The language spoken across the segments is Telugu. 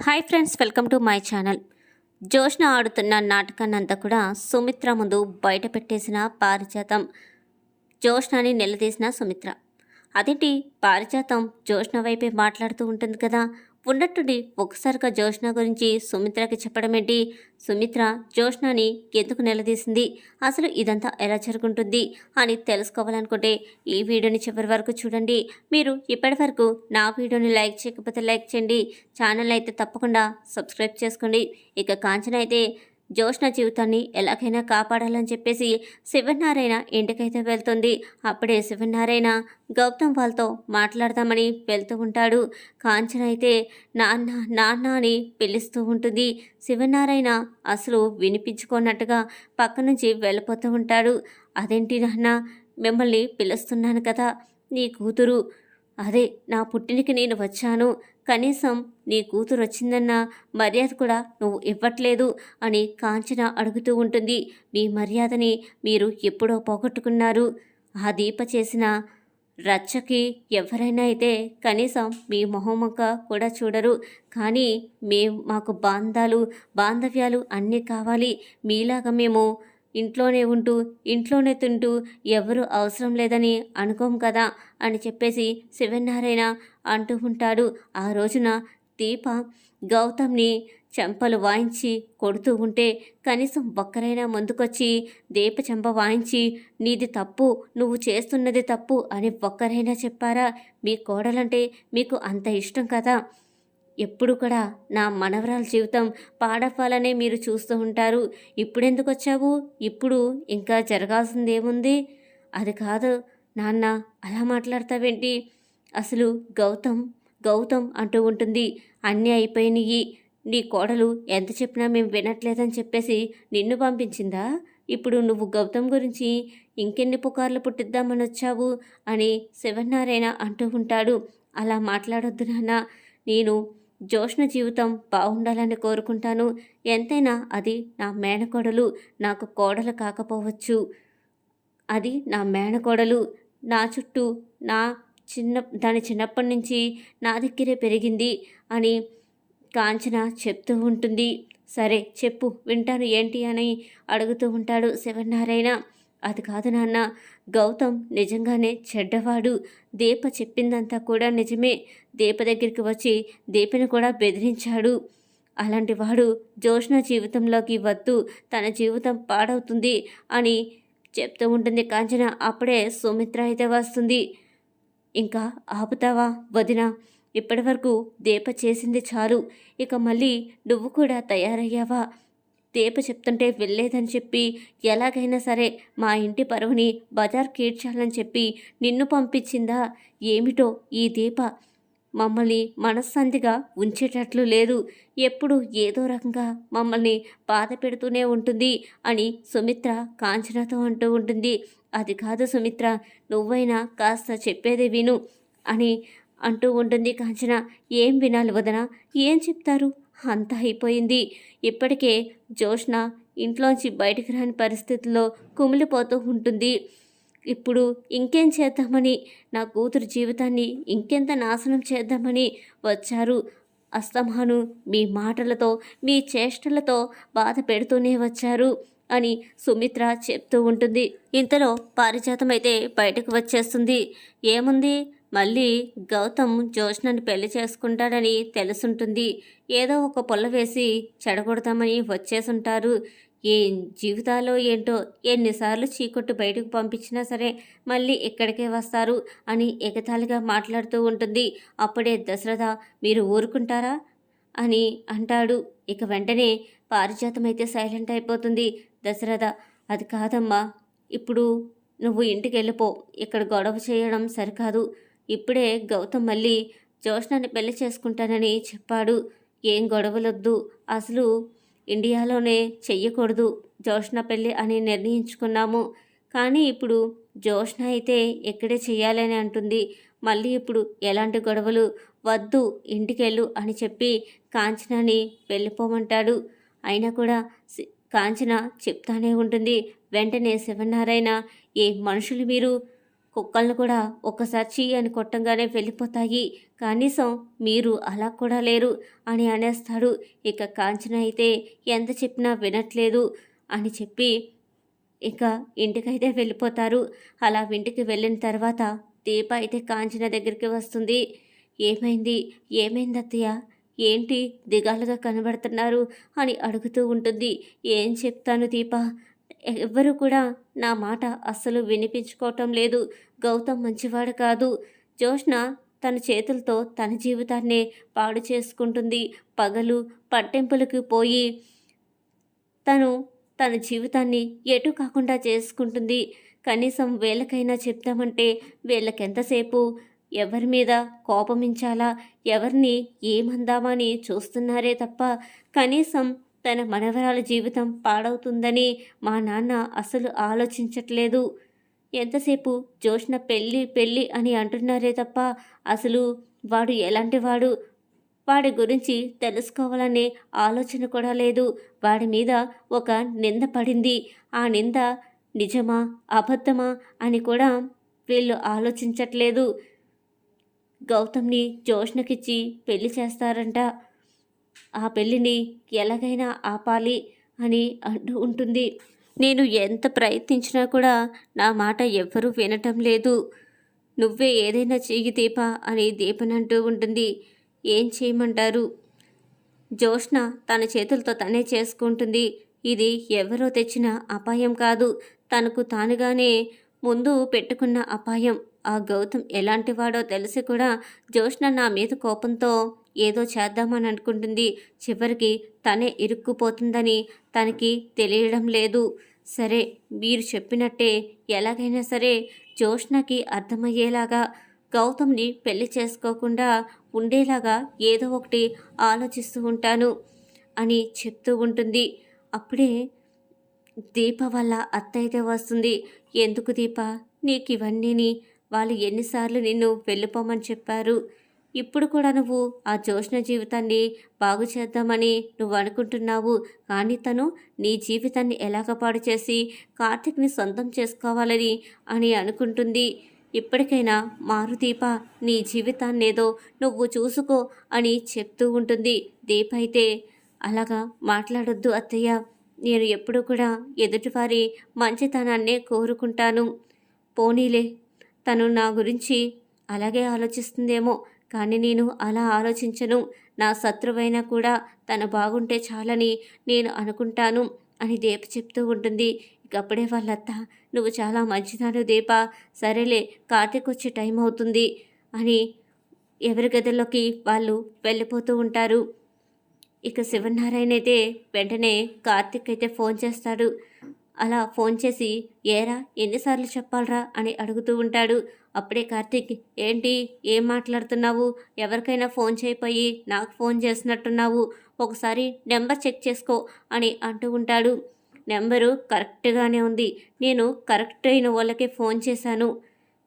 Hi friends welcome to my channel. Joshna ఆడుతున్న నాటకాన్ని అంతా కూడా సుమిత్ర ముందు బయట పెట్టేసిన పారిజాతం జోష్నని నిలదీసిన సుమిత్ర. అదేంటి? పారిజాతం జోష్న వైపే మాట్లాడుతూ ఉంటుంది కదా ఉన్నట్టుండి ఒకసారిగా జోష్న గురించి సుమిత్రకి చెప్పడమేంటి? సుమిత్ర జోష్నాని ఎందుకు నిలదీసింది? అసలు ఇదంతా ఎలా జరుగుంటుంది? అని తెలుసుకోవాలనుకుంటే ఈ వీడియోని చివరి వరకు చూడండి. మీరు ఇప్పటి వరకు నా వీడియోని లైక్ చేయకపోతే లైక్ చేయండి. ఛానల్ అయితే తప్పకుండా సబ్స్క్రైబ్ చేసుకోండి. ఇక కాంచన అయితే జోష్న జీవితాన్ని ఎలాగైనా కాపాడాలని చెప్పేసి శివనారాయణ ఇంటికైతే వెళ్తుంది. అప్పుడే శివనారాయణ గౌతమ్ వాళ్ళతో మాట్లాడదామని వెళ్తూ ఉంటాడు. కాంచన అయితే నాన్న నాన్న అని పిలుస్తూ ఉంటుంది. శివనారాయణ అసలు వినిపించుకున్నట్టుగా పక్క నుంచి వెళ్ళిపోతూ ఉంటాడు. అదేంటి నాన్న? మిమ్మల్ని పిలుస్తున్నాను కదా. నీ కూతురు అదే నా పుట్టినకి నేను వచ్చాను. కనీసం నీ కూతురు వచ్చిందన్న మర్యాద కూడా నువ్వు ఇవ్వట్లేదు అని కాంచన అడుగుతూ ఉంటుంది. మీ మర్యాదని మీరు ఎప్పుడో పోగొట్టుకున్నారు. ఆ దీప చేసిన రచ్చకి ఎవరైనా అయితే కనీసం మీ మొహమ్మక కూడా చూడరు. కానీ మేము మాకు బాంధాలు బాంధవ్యాలు అన్నీ కావాలి. మీలాగా మేము ఇంట్లోనే ఉంటూ ఇంట్లోనే తింటూ ఎవరు అవసరం లేదని అనుకోం కదా అని చెప్పేసి శివనారాయణ అంటూ ఉంటాడు. ఆ రోజున దీప గౌతమ్ని చెంపలు వాయించి కొడుతూ ఉంటే కనీసం ఒక్కరైనా ముందుకొచ్చి దీప చెంప వాయించి నీది తప్పు నువ్వు చేస్తున్నది తప్పు అని ఒక్కరైనా చెప్పారా? మీ కోడలంటే మీకు అంత ఇష్టం కదా. ఎప్పుడు కూడా నా మనవరాల జీవితం పాడవ్వాలనే మీరు చూస్తూ ఉంటారు. ఇప్పుడెందుకు వచ్చావు? ఇప్పుడు ఇంకా జరగాల్సింది ఏముంది అది కాదు నాన్న అలా మాట్లాడతావేంటి? అసలు గౌతమ్ గౌతమ్ అంటూ ఉంటుంది అన్నీ అయిపోయినాయి. నీ కోడలు ఎంత చెప్పినా మేము వినట్లేదని చెప్పేసి నిన్ను పంపించిందా? ఇప్పుడు నువ్వు గౌతమ్ గురించి ఇంకెన్ని పుకార్లు పుట్టిద్దామని వచ్చావు అని శివనారాయణ అంటూ ఉంటాడు. అలా మాట్లాడొద్దు నాన్న. నేను జోష్ణ జీవితం బాగుండాలని కోరుకుంటాను. ఎంతైనా అది నా మేనకోడలు నాకు కోడలు కాకపోవచ్చు. అది నా మేనకోడలు. నా చుట్టూ నా చిన్న దాని చిన్నప్పటి నుంచి నా దగ్గరే పెరిగింది అని కాంచన చెప్తూ ఉంటుంది. సరే చెప్పు. వింటాను ఏంటి అని అడుగుతూ ఉంటాడు శివనారాయణ అది కాదు నాన్న. గౌతమ్ నిజంగానే చెడ్డవాడు. దీప చెప్పిందంతా కూడా నిజమే. దీప దగ్గరికి వచ్చి దీపని కూడా బెదిరించాడు. అలాంటి వాడు జోష్న జీవితంలోకి వద్దు. తన జీవితం పాడవుతుంది అని చెప్తూ ఉంటుంది కాంచన. అప్పుడే సుమిత్ర అయితే వస్తుంది. ఇంకా ఆపుతావా వదిన? ఇప్పటి వరకు దీప చేసింది చాలు. ఇక మళ్ళీ నువ్వు కూడా తయారయ్యావా? దీప చెప్తుంటే వెళ్ళేదని చెప్పి ఎలాగైనా సరే మా ఇంటి పరువుని బజార్ కీడ్చాలని చెప్పి నిన్ను పంపించిందా? ఏమిటో ఈ దీప మమ్మల్ని మనశ్శాంతిగా ఉంచేటట్లు లేదు. ఎప్పుడు ఏదో రకంగా మమ్మల్ని బాధ పెడుతూనే ఉంటుంది అని సుమిత్ర కాంచనతో అంటూ ఉంటుంది. అది కాదు సుమిత్ర నువ్వైనా కాస్త చెప్పేది విను అని అంటూ ఉంటుంది కాంచన. ఏం వినాలి వదన? ఏం చెప్తారు? అంతా అయిపోయింది. ఇప్పటికే జోష్న ఇంట్లోంచి బయటకు రాని పరిస్థితుల్లో కుమిలిపోతూ ఉంటుంది. ఇప్పుడు ఇంకేం చేద్దామని? నా కూతురు జీవితాన్ని ఇంకెంత నాశనం చేద్దామని వచ్చారు. అస్తమాను మీ మాటలతో మీ చేష్టలతో బాధ పెడుతూనే వచ్చారు అని సుమిత్ర చెప్తూ ఉంటుంది. ఇంతలో పారిజాతం అయితే బయటకు వచ్చేస్తుంది. ఏముంది? మళ్ళీ గౌతమ్ జోష్నని పెళ్ళి చేసుకుంటాడని తెలుసుంటుంది. ఏదో ఒక పొల్ల వేసి చెడగొడతామని వచ్చేసుంటారు. ఏ జీవితాలో ఏంటో ఎన్నిసార్లు చీకొట్టు బయటకు పంపించినా సరే మళ్ళీ ఇక్కడికే వస్తారు అని ఎగతాళిగా మాట్లాడుతూ ఉంటుంది. అప్పుడే దశరథ మీరు ఊరుకుంటారా? అని అంటాడు. ఇక వెంటనే పారిజాతం అయితే సైలెంట్ అయిపోతుంది దశరథ. అది కాదమ్మా ఇప్పుడు నువ్వు ఇంటికి వెళ్ళిపో ఇక్కడ గొడవ చేయడం సరికాదు. ఇప్పుడే గౌతమ్ మళ్ళీ జోష్నాన్ని పెళ్ళి చేసుకుంటానని చెప్పాడు. ఏం గొడవలొద్దు. అసలు ఇండియాలోనే చెయ్యకూడదు జోష్న పెళ్ళి అని నిర్ణయించుకున్నాము. కానీ ఇప్పుడు జోష్న అయితే ఎక్కడే చేయాలని అంటుంది. మళ్ళీ ఇప్పుడు ఎలాంటి గొడవలు? వద్దు ఇంటికెళ్ళు అని చెప్పి కాంచనాని వెళ్ళిపోమంటాడు. అయినా కూడా కాంచన చెప్తానే ఉంటుంది. వెంటనే శివనారాయణ ఏ మనుషులు మీరు? కుక్కలను కూడా ఒక్కసారి చీ అని కొట్టంగానే వెళ్ళిపోతాయి. కనీసం మీరు అలా కూడా లేరు అని అనేస్తాడు. ఇక కాంచన అయితే ఎంత చెప్పినా వినట్లేదు అని చెప్పి ఇక ఇంటికైతే వెళ్ళిపోతారు. అలా ఇంటికి వెళ్ళిన తర్వాత దీప అయితే కాంచన దగ్గరికి వస్తుంది. ఏమైంది? ఏమైంది అత్తయ్య? ఏంటి దిగాలుగా కనబడుతున్నారు? అని అడుగుతూ ఉంటుంది. ఏం చెప్తాను దీప? ఎవ్వరు కూడా నా మాట అస్సలు వినిపించుకోవటం లేదు. గౌతమ్ మంచివాడు కాదు. జోష్న తన చేతులతో తన జీవితాన్నే పాడు చేసుకుంటుంది. పగలు పట్టింపులకు పోయి తను తన జీవితాన్ని ఎటు కాకుండా చేసుకుంటుంది. కనీసం వీళ్ళకైనా చెప్తామంటే వీళ్ళకెంతసేపు? ఎవరి మీద కోపమించాలా? ఎవరిని ఏమందామని చూస్తున్నారే తప్ప కనీసం తన మనవరాల జీవితం పాడవుతుందని మా నాన్న అసలు ఆలోచించట్లేదు. ఎంతసేపు జోష్న పెళ్ళి పెళ్ళి అని అంటున్నారే తప్ప అసలు వాడు ఎలాంటి వాడు? వాడి గురించి తెలుసుకోవాలనే ఆలోచన కూడా లేదు. వాడి మీద ఒక నింద పడింది. ఆ నింద నిజమా అబద్ధమా అని కూడా వీళ్ళు ఆలోచించట్లేదు. గౌతమ్ని జోష్నకిచ్చి పెళ్ళి చేస్తారంట. ఆ పెళ్ళిని ఎలాగైనా ఆపాలి అని అంటూ ఉంటుంది. నేను ఎంత ప్రయత్నించినా కూడా నా మాట ఎవ్వరూ వినటం లేదు. నువ్వే ఏదైనా చెయ్యి దీప అని దీపనంటూ ఉంటుంది. ఏం చేయమంటారు? జోష్న తన చేతులతో తనే చేసుకుంటుంది. ఇది ఎవరో తెచ్చిన అపాయం కాదు. తనకు తానుగానే ముందు పెట్టుకున్న అపాయం. ఆ గౌతమ్ ఎలాంటివాడో తెలిసి కూడా జోష్న నా మీద కోపంతో ఏదో చేద్దామని అనుకుంటుంది. చివరికి తనే ఇరుక్కుపోతుందని తనకి తెలియడం లేదు. సరే మీరు చెప్పినట్టే ఎలాగైనా సరే జోష్నకి అర్థమయ్యేలాగా గౌతమ్ని పెళ్ళి చేసుకోకుండా ఉండేలాగా ఏదో ఒకటి ఆలోచిస్తూ ఉంటాను అని చెప్తూ ఉంటుంది. అప్పుడే దీప వల్ల అత్త అయితే వస్తుంది. ఎందుకు దీప? నీకు ఇవన్నీని వాళ్ళు ఎన్నిసార్లు నిన్ను వెళ్ళిపోమని చెప్పారు. ఇప్పుడు కూడా నువ్వు ఆ జోష్ణ జీవితాన్ని బాగు చేద్దామని నువ్వు అనుకుంటున్నావు. కానీ తను నీ జీవితాన్ని ఎలాగ పాడు చేసి కార్తిక్ని సొంతం చేసుకోవాలని అని అనుకుంటుంది. ఇప్పటికైనా మారుదీప నీ జీవితాన్నేదో నువ్వు చూసుకో అని చెప్తూ ఉంటుంది. దీప అయితే అలాగా మాట్లాడొద్దు అత్తయ్య. నేను ఎప్పుడు కూడా ఎదుటివారి మంచితనాన్నే కోరుకుంటాను. పోనీలే తను నా గురించి అలాగే ఆలోచిస్తుందేమో కానీ నేను అలా ఆలోచించను. నా శత్రువైనా కూడా తను బాగుంటే చాలని నేను అనుకుంటాను అని దీప చెప్తూ ఉంటుంది. ఇక అప్పుడే వాళ్ళత్త నువ్వు చాలా మంచిదాను దీప. సరేలే కార్తీక్ వచ్చే టైం అవుతుంది అని ఎవరి గదిలోకి వాళ్ళు వెళ్ళిపోతూ ఉంటారు. ఇక శివనారాయణ అయితే వెంటనే కార్తిక్ అయితే ఫోన్ చేస్తాడు. అలా ఫోన్ చేసి ఏరా ఎన్నిసార్లు చెప్పాలరా? అని అడుగుతూ ఉంటాడు. అప్పుడే కార్తీక్ ఏంటి? ఏం మాట్లాడుతున్నావు? ఎవరికైనా ఫోన్ చేయిపోయి నాకు ఫోన్ చేసినట్టున్నావు. ఒకసారి నెంబర్ చెక్ చేసుకో అని అంటూ ఉంటాడు. నెంబరు కరెక్ట్గానే ఉంది. నేను కరెక్ట్ అయిన వాళ్ళకే ఫోన్ చేశాను.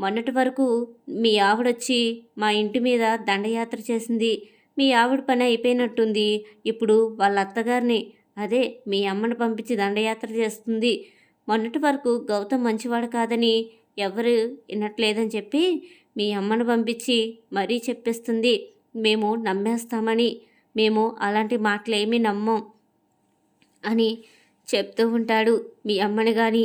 మొన్నటి వరకు మీ ఆవిడొచ్చి మా ఇంటి మీద దండయాత్ర చేసింది. మీ ఆవిడ పని అయిపోయినట్టుంది. ఇప్పుడు వాళ్ళ అత్తగారిని అదే మీ అమ్మను పంపించి దండయాత్ర చేస్తుంది. మొన్నటి వరకు గౌతమ్ మంచివాడు కాదని ఎవరు వినట్లేదని చెప్పి మీ అమ్మను పంపించి మరీ చెప్పిస్తుంది. మేము నమ్మేస్తామని. మేము అలాంటి మాటలేమీ నమ్మం అని చెప్తూ ఉంటాడు మీ అమ్మని కానీ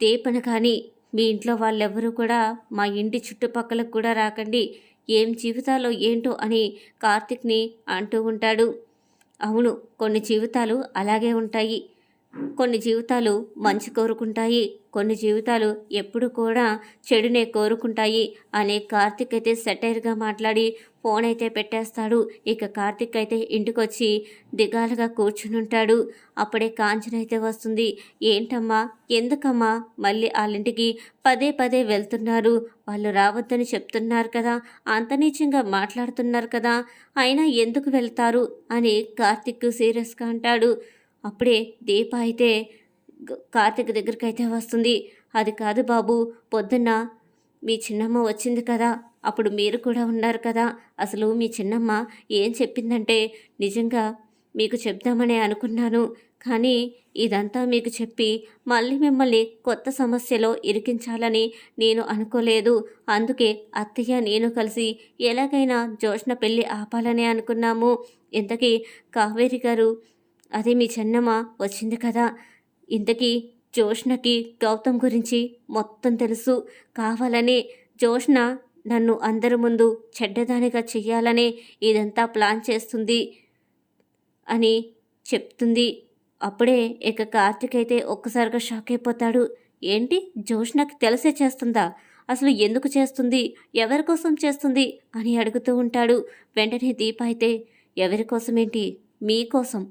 దీపని కానీ మీ ఇంట్లో వాళ్ళెవరూ కూడా మా ఇంటి చుట్టుపక్కలకు కూడా రాకండి. ఏం జీవితాలో ఏంటో అని కార్తిక్ని అంటూ ఉంటాడు. అవును కొన్ని జీవితాలు అలాగే ఉంటాయి. కొన్ని జీవితాలు మంచి కోరుకుంటాయి కొన్ని జీవితాలు ఎప్పుడు కూడా చెడునే కోరుకుంటాయి అనే కార్తిక్ అయితే సెటైర్గా మాట్లాడి ఫోన్ అయితే పెట్టేస్తాడు. ఇక కార్తిక్ అయితే ఇంటికొచ్చి దిగాలుగా కూర్చునుంటాడు. అప్పుడే కాంచన అయితే వస్తుంది. ఏంటమ్మా? ఎందుకమ్మా? మళ్ళీ వాళ్ళింటికి పదే పదే వెళ్తున్నారు. వాళ్ళు రావద్దని చెప్తున్నారు కదా. అంత నీచంగా మాట్లాడుతున్నారు కదా. అయినా ఎందుకు వెళ్తారు? అని కార్తిక్ సీరియస్గా అంటాడు. అప్పుడే దీప అయితే కార్తిక్ దగ్గరికి అయితే వస్తుంది. అది కాదు బాబు పొద్దున్న మీ చిన్నమ్మ వచ్చింది కదా అప్పుడు మీరు కూడా ఉన్నారు కదా. అసలు మీ చిన్నమ్మ ఏం చెప్పిందంటే నిజంగా మీకు చెప్దామని అనుకున్నాను. కానీ ఇదంతా మీకు చెప్పి మళ్ళీ మిమ్మల్ని కొత్త సమస్యలో ఇరికించాలని నేను అనుకోలేదు. అందుకే అత్తయ్య నేను కలిసి ఎలాగైనా జోష్న పెళ్ళి ఆపాలని అనుకున్నాము. ఇంతకీ కావేరి గారు అది మీ చెన్నమ్మ వచ్చింది కదా. ఇంతకీ జోష్నకి గౌతమ్ గురించి మొత్తం తెలుసు. కావాలని జోష్న నన్ను అందరి ముందు చెడ్డదానిగా చెయ్యాలని ఇదంతా ప్లాన్ చేస్తుంది అని చెప్తుంది. అప్పుడే ఇక కార్తిక్ అయితే ఒక్కసారిగా షాక్ అయిపోతాడు. ఏంటి? జోష్నకి తెలిసే చేస్తుందా? అసలు ఎందుకు చేస్తుంది? ఎవరి కోసం చేస్తుంది? అని అడుగుతూ ఉంటాడు. వెంటనే దీప అయితే ఎవరి కోసం ఏంటి మీకోసం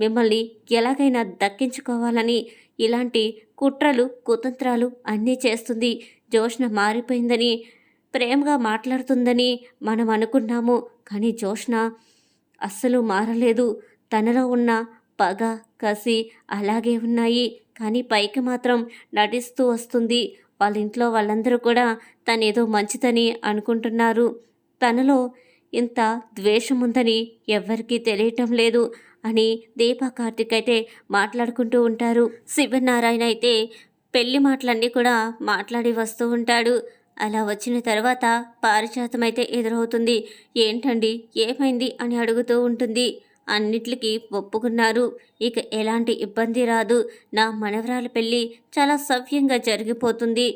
మిమ్మల్ని ఎలాగైనా దక్కించుకోవాలని ఇలాంటి కుట్రలు కుతంత్రాలు అన్నీ చేస్తుంది. జోష్న మారిపోయిందని ప్రేమగా మాట్లాడుతుందని మనం అనుకున్నాము. కానీ జోష్న అస్సలు మారలేదు. తనలో ఉన్న పగ కసి అలాగే ఉన్నాయి. కానీ పైకి మాత్రం నటిస్తూ వస్తుంది. వాళ్ళ ఇంట్లో వాళ్ళందరూ కూడా తనేదో మంచిదని అనుకుంటున్నారు. తనలో ఇంత ద్వేషం ఉందని ఎవ్వరికీ తెలియటం లేదు అని దీప కార్తిక్ అయితే మాట్లాడుకుంటూ ఉంటారు. శివనారాయణ అయితే పెళ్ళి మాటలన్నీ కూడా మాట్లాడి వస్తూ ఉంటాడు. అలా వచ్చిన తర్వాత పారిజాతం అయితే ఎదురవుతుంది. ఏంటండి? ఏమైంది? అని అడుగుతూ ఉంటుంది. అన్నిటికీ ఒప్పుకున్నారు. ఇక ఎలాంటి ఇబ్బంది రాదు. నా మనవరాల పెళ్ళి చాలా సవ్యంగా జరిగిపోతుంది.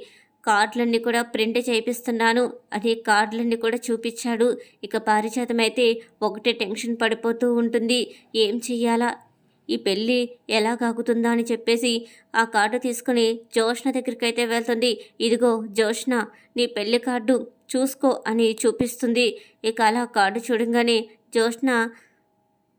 కార్డులన్నీ కూడా ప్రింట్ చేయిస్తున్నాను అని కార్డులన్నీ కూడా చూపించాడు. ఇక పారిజాతం అయితే ఒకటే టెన్షన్ పడిపోతూ ఉంటుంది. ఏం చెయ్యాలా? ఈ పెళ్ళి ఎలా కాగుతుందా అని చెప్పేసి ఆ కార్డు తీసుకుని జోష్ణ దగ్గరికి అయితే వెళ్తుంది. ఇదిగో జోష్ణ నీ పెళ్ళి కార్డు చూసుకో అని చూపిస్తుంది. ఇక అలా కార్డు చూడంగానే జోష్ణ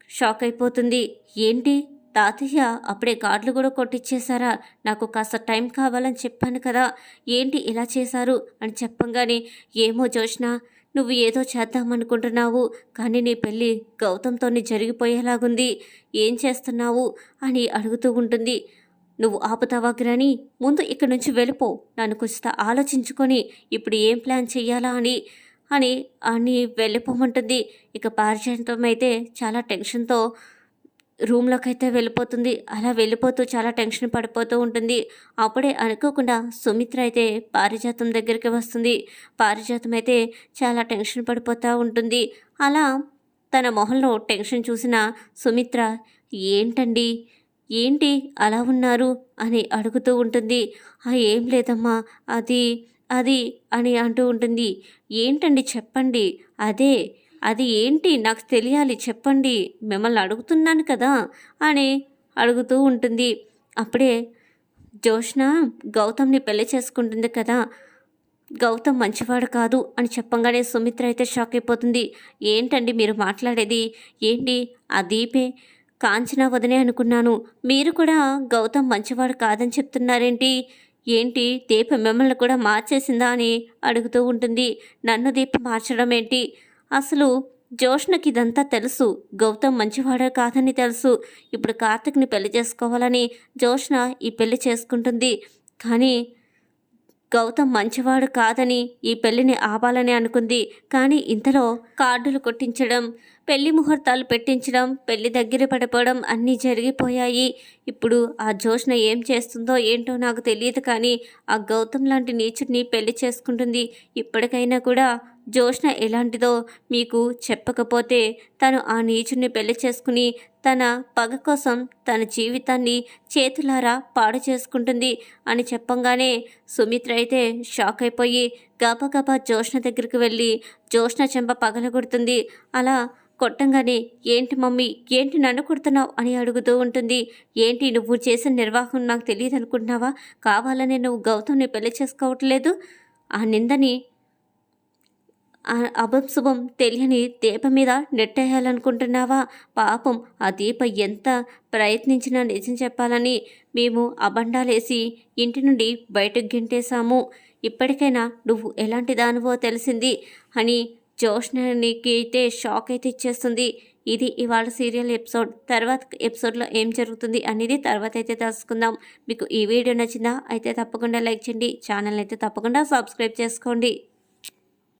షాక్ అయిపోతుంది. ఏంటి? తాతయ్య అప్పుడే కార్డులు కూడా కొట్టిచ్చేశారా? నాకు కాస్త టైం కావాలని చెప్పాను కదా. ఏంటి ఇలా చేశారు? అని చెప్పంగానే ఏమో జోష్న నువ్వు ఏదో చేద్దామనుకుంటున్నావు కానీ నీ పెళ్ళి గౌతంతోని జరిగిపోయేలాగుంది. ఏం చేస్తున్నావు? అని అడుగుతూ ఉంటుంది. నువ్వు ఆపుతావా గ్రాని ముందు ఇక్కడి నుంచి వెళ్ళిపో. నన్ను కొంచెం ఆలోచించుకొని ఇప్పుడు ఏం ప్లాన్ చెయ్యాలా అని. అని అని వెళ్ళిపోమంటుంది. ఇక పారిజాతం అయితే చాలా టెన్షన్తో రూమ్లోకి అయితే వెళ్ళిపోతుంది. అలా వెళ్ళిపోతూ చాలా టెన్షన్ పడిపోతూ ఉంటుంది. అప్పుడే అనుకోకుండా సుమిత్ర అయితే పారిజాతం దగ్గరికి వస్తుంది. పారిజాతం అయితే చాలా టెన్షన్ పడిపోతూ ఉంటుంది. అలా తన మొహంలో టెన్షన్ చూసిన సుమిత్ర ఏంటండి? ఏంటి అలా ఉన్నారు? అని అడుగుతూ ఉంటుంది. ఆ ఏం లేదమ్మా. అది అది అని అంటూ ఉంటుంది. ఏంటండి చెప్పండి. అదే అది ఏంటి? నాకు తెలియాలి చెప్పండి. మిమ్మల్ని అడుగుతున్నాను కదా అని అడుగుతూ ఉంటుంది. అప్పుడే జోష్న గౌతమ్ని పెళ్ళి చేసుకుంటుంది కదా. గౌతమ్ మంచివాడు కాదు అని చెప్పంగానే సుమిత్ర అయితే షాక్ అయిపోతుంది. ఏంటండి మీరు మాట్లాడేది? ఏంటి? ఆ దీపే కాంచనా వదనే అనుకున్నాను. మీరు కూడా గౌతమ్ మంచివాడు కాదని చెప్తున్నారేంటి? ఏంటి? దీప మిమ్మల్ని కూడా మార్చేసిందా అని అడుగుతూ ఉంటుంది. నన్ను దీప మార్చడం ఏంటి? అసలు జోష్నకి ఇదంతా తెలుసు. గౌతమ్ మంచివాడే కాదని తెలుసు. ఇప్పుడు కార్తిక్ని పెళ్ళి చేసుకోవాలని జోష్న ఈ పెళ్ళి చేసుకుంటుంది. కానీ గౌతమ్ మంచివాడు కాదని ఈ పెళ్ళిని ఆపాలని అనుకుంది. కానీ ఇంతలో కార్డులు కొట్టించడం పెళ్ళి ముహూర్తాలు పెట్టించడం పెళ్ళి దగ్గర పడిపోవడం అన్నీ జరిగిపోయాయి. ఇప్పుడు ఆ జోష్న ఏం చేస్తుందో ఏంటో నాకు తెలియదు కానీ ఆ గౌతమ్ లాంటి నీచుడిని పెళ్ళి చేసుకుంటుంది. ఇప్పటికైనా కూడా జోష్న ఎలాంటిదో మీకు చెప్పకపోతే తను ఆ నీచుని పెళ్ళి చేసుకుని తన పగ కోసం తన జీవితాన్ని చేతులారా పాడు చేసుకుంటుంది అని చెప్పంగానే సుమిత్ర అయితే షాక్ అయిపోయి గబగబా జోష్న దగ్గరికి వెళ్ళి జోష్న చెంప పగలగొడుతుంది అలా కొట్టంగానే ఏంటి మమ్మీ? ఏంటి నన్ను కొడుతున్నావు? అని అడుగుతూ ఉంటుంది. ఏంటి నువ్వు చేసిన నిర్వాహం నాకు తెలియదు అనుకుంటున్నావా కావాలని నువ్వు గౌతమ్ని పెళ్ళి చేసుకోవట్లేదు? ఆ నిందని అభంశుభం తెలియని దీప మీద నెట్టేయాలనుకుంటున్నావా? పాపం ఆ దీప ఎంత ప్రయత్నించినా నిజం చెప్పాలని మేము అబండాలేసి ఇంటి నుండి బయటకు గింటేశాము. ఇప్పటికైనా నువ్వు ఎలాంటి దానివో తెలిసింది అని జోష్నకి అయితే షాక్ అయితే ఇచ్చేస్తుంది. ఇది ఇవాళ సీరియల్ ఎపిసోడ్. తర్వాత ఎపిసోడ్లో ఏం జరుగుతుంది అనేది తర్వాత అయితే తెలుసుకుందాం. మీకు ఈ వీడియో నచ్చిందా? అయితే తప్పకుండా లైక్ చేయండి. ఛానల్ అయితే తప్పకుండా సబ్స్క్రైబ్ చేసుకోండి.